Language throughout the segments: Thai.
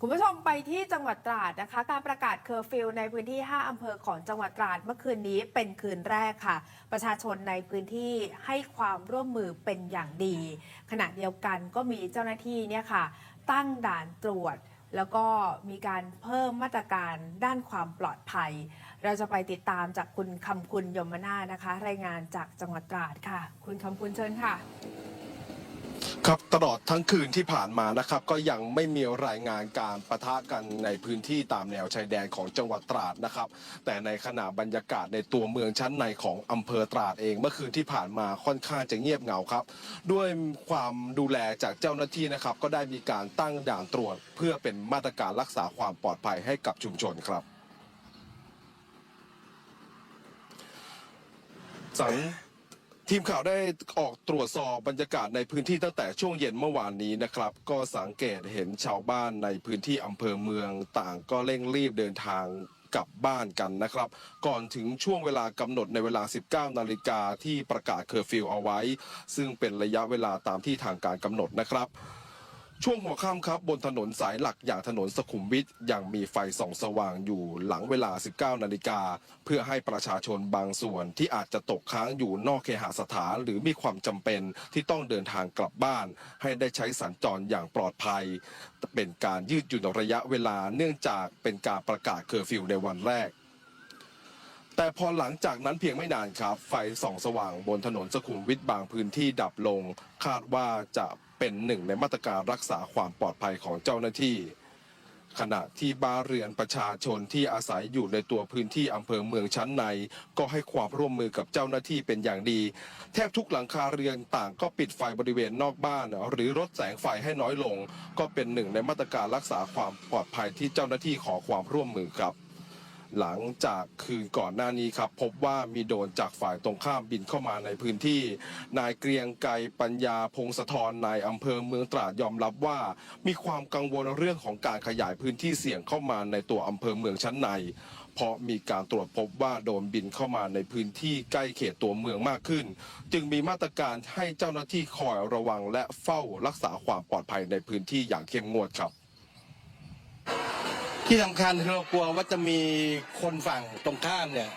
คุณผู้ชมไปที่จังหวัดตราดนะคะ การประกาศเคอร์ฟิวในพื้นที่ 5 อำเภอของจังหวัดตราดเมื่อคืนนี้เป็นคืนแรกค่ะ ประชาชนในพื้นที่ให้ความร่วมมือเป็นอย่างดี ขณะเดียวกันก็มีเจ้าหน้าที่เนี่ยค่ะ ตั้งด่านตรวจ แล้วก็มีการเพิ่มมาตรการด้านความปลอดภัย เราจะไปติดตามจากคุณคำคุณยมนานะคะ รายงานจากจังหวัดตราดค่ะ คุณคำคุณเชิญค่ะ ครับตลอดทั้งคืนที่ผ่านมานะครับ ก็ยังไม่มีรายงานการประทะกันในพื้นที่ตามแนวชายแดนของจังหวัดตราดนะครับ แต่ในขณะบรรยากาศในตัวเมืองชั้นในของอำเภอตราดเองเมื่อคืนที่ผ่านมาค่อนข้างจะเงียบเหงาครับ ด้วยความดูแลจากเจ้าหน้าที่นะครับ ก็ได้มีการตั้งด่านตรวจ เพื่อเป็นมาตรการรักษาความปลอดภัยให้กับชุมชนครับสัง ทีมข่าวได้ออกตรวจสอบบรรยากาศในพื้นที่ตั้งแต่ช่วงเย็นเมื่อวานนี้นะครับ ก็สังเกตเห็นชาวบ้านในพื้นที่อำเภอเมืองต่างก็เร่งรีบเดินทางกลับบ้านกันนะครับ ก่อนถึงช่วงเวลากำหนดในเวลา 19 นาฬิกาที่ประกาศเคอร์ฟิวเอาไว้ ซึ่งเป็นระยะเวลาตามที่ทางการกำหนดนะครับ ช่วงหัวค่ำครับบนถนนสายหลักอย่างถนนสุขุมวิทยังมีไฟส่องสว่างอยู่หลังเวลา 19 นาฬิกา เพื่อให้ประชาชนบางส่วนที่อาจจะตกค้างอยู่นอกเคหสถานหรือมีความจำเป็นที่ต้องเดินทางกลับบ้าน ให้ได้ใช้สัญจรอย่างปลอดภัย เป็นการยืดหยุ่นระยะเวลาเนื่องจากเป็นการประกาศเคอร์ฟิวในวันแรกแต่พอหลังจากนั้นเพียงไม่นานครับ ไฟส่องสว่างบนถนนสุขุมวิทบางพื้นที่ดับลง คาดว่าจะ เป็นหนึ่งในมาตรการรักษาความปลอดภัยของเจ้าหน้าที่ ขณะที่บ้านเรือนประชาชนที่อาศัยอยู่ในตัวพื้นที่อำเภอเมืองชั้นใน ก็ให้ความร่วมมือกับเจ้าหน้าที่เป็นอย่างดี แทบทุกหลังคาเรือนต่างก็ปิดไฟบริเวณนอกบ้าน หรือลดแสงไฟให้น้อยลง ก็เป็นหนึ่งในมาตรการรักษาความปลอดภัยที่เจ้าหน้าที่ขอความร่วมมือครับ หลังจากคืนก่อนหน้านี้ครับ พบว่ามีโดนจากฝ่ายตรงข้ามบินเข้ามาในพื้นที่ นายเกรียงไกรปัญญาพงศธรนายอำเภอเมืองตราดยอมรับว่า มีความกังวลเรื่องของการขยายพื้นที่เสี่ยงเข้ามาในตัวอำเภอเมืองชั้นในเพราะมีการตรวจพบว่าโดนบินเข้ามาในพื้นที่ใกล้เขตตัวเมืองมากขึ้น จึงมีมาตรการให้เจ้าหน้าที่คอยระวังและเฝ้ารักษาความปลอดภัยในพื้นที่อย่างเข้มงวดครับ ที่สำคัญคือเรากลัวว่าจะมีคนฝั่งตรงข้ามเนี่ย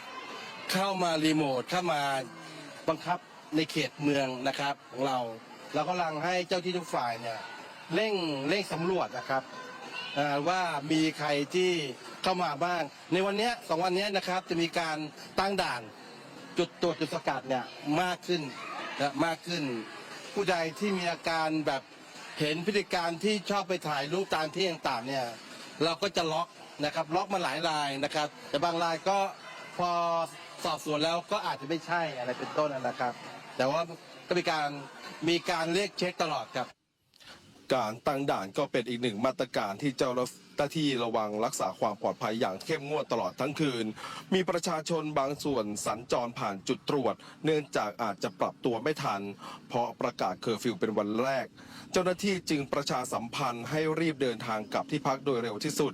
เข้ามารีโมทเข้ามาบังคับในเขตเมืองนะครับของเราเรากำลังให้เจ้าที่ทุกฝ่ายเนี่ยเร่งเร่งสำรวจนะครับว่ามีใครที่เข้ามาบ้าง ในวันนี้สองวันนี้นะครับจะมีการตั้งด่านจุดตรวจจุดสกัดเนี่ยมากขึ้นนะมากขึ้น ผู้ใดที่มีอาการแบบเห็นพฤติการที่ชอบไปถ่ายรูปตามที่ต่างๆเนี่ย เราก็จะล็อกนะครับ ล็อกมาหลายรายนะครับ แต่บางรายก็พอสอบสวนแล้วก็อาจจะไม่ใช่อะไรเป็นต้นนะครับ แต่ว่าก็มีการมีการเรียกเช็คตลอดครับ การตั้งด่านก็เป็นอีกหนึ่งมาตรการที่เจ้า หน้าที่ระวังรักษาความปลอดภัยอย่างเข้มงวดตลอดทั้งคืน มีประชาชนบางส่วนสัญจรผ่านจุดตรวจ เนื่องจากอาจจะปรับตัวไม่ทัน เพราะประกาศเคอร์ฟิวเป็นวันแรก เจ้าหน้าที่จึงประชาสัมพันธ์ให้รีบเดินทางกลับที่พักโดยเร็วที่สุด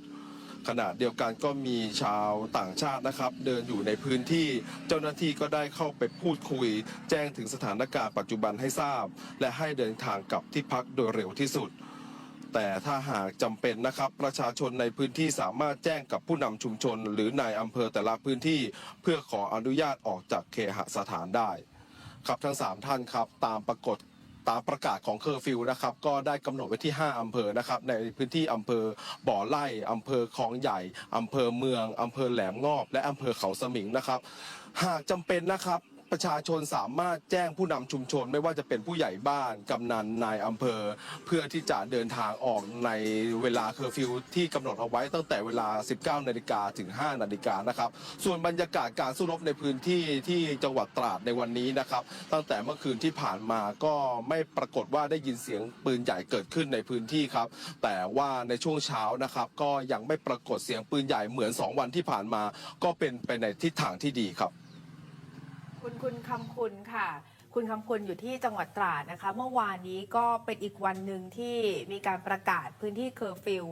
ขณะเดียวกันก็มีชาวต่างชาตินะครับ เดินอยู่ในพื้นที่เจ้าหน้าที่ก็ได้เข้าไปพูดคุย แจ้งถึงสถานการณ์ปัจจุบันให้ทราบ และให้เดินทางกลับที่พักโดยเร็วที่สุด แต่ถ้าหากจำเป็นนะครับ ประชาชนในพื้นที่สามารถแจ้งกับผู้นำชุมชน หรือนายอำเภอแต่ละพื้นที่ เพื่อขออนุญาตออกจากเคหสถานได้ ครับทั้ง 3 ท่านครับ ตามปรากฏตามประกาศของเคอร์ฟิวนะครับก็ได้กำหนดไว้ที่ 5อำเภอนะครับในพื้นที่อำเภอบ่อไร่อำเภอคลองใหญ่อำเภอเมืองอำเภอแหลมงอบ และอำเภอเขาสมิงนะครับ หากจำเป็นนะครับ ประชาชนสามารถแจ้งผู้นำชุมชน ไม่ว่าจะเป็นผู้ใหญ่บ้านกำนันนายอำเภอ เพื่อที่จะเดินทางออกในเวลาเคอร์ฟิวที่กำหนดเอาไว้ตั้งแต่เวลา 19นาฬิกาถึง 5นาฬิกานะครับ ส่วนบรรยากาศการสู้รบในพื้นที่ที่จังหวัดตราดในวันนี้นะครับ ตั้งแต่เมื่อคืนที่ผ่านมาก็ไม่ปรากฏว่าได้ยินเสียงปืนใหญ่เกิดขึ้นในพื้นที่ครับ แต่ว่าในช่วงเช้านะครับก็ยังไม่ปรากฏเสียงปืนใหญ่เหมือน 2 วันที่ผ่านมา ก็เป็นไปในทิศทางที่ดีครับ คุณคุณคำคุณค่ะคุณคุณคำคุณอยู่ที่จังหวัดตราดนะคะ เมื่อวานนี้ก็เป็นอีกวันหนึ่งที่มีการประกาศพื้นที่เคอร์ฟิว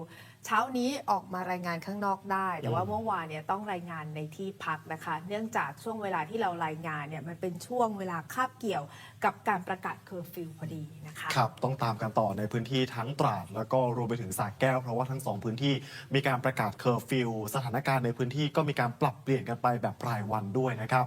เช้านี้ออกมารายงานข้างนอกได้ แต่ว่าเมื่อวานเนี่ยต้องรายงานในที่พักนะคะ เนื่องจากช่วงเวลาที่เรารายงานเนี่ยมันเป็นช่วงเวลาคาบเกี่ยวกับการประกาศเคอร์ฟิวพอดีนะคะครับต้องตามกันต่อในพื้นที่ทั้งตราด แล้วก็รวมไปถึงสระแก้วเพราะว่าทั้งสองพื้นที่มีการประกาศเคอร์ฟิวสถานการณ์ในพื้นที่ก็มีการปรับเปลี่ยนกันไปแบบรายวันด้วยนะครับ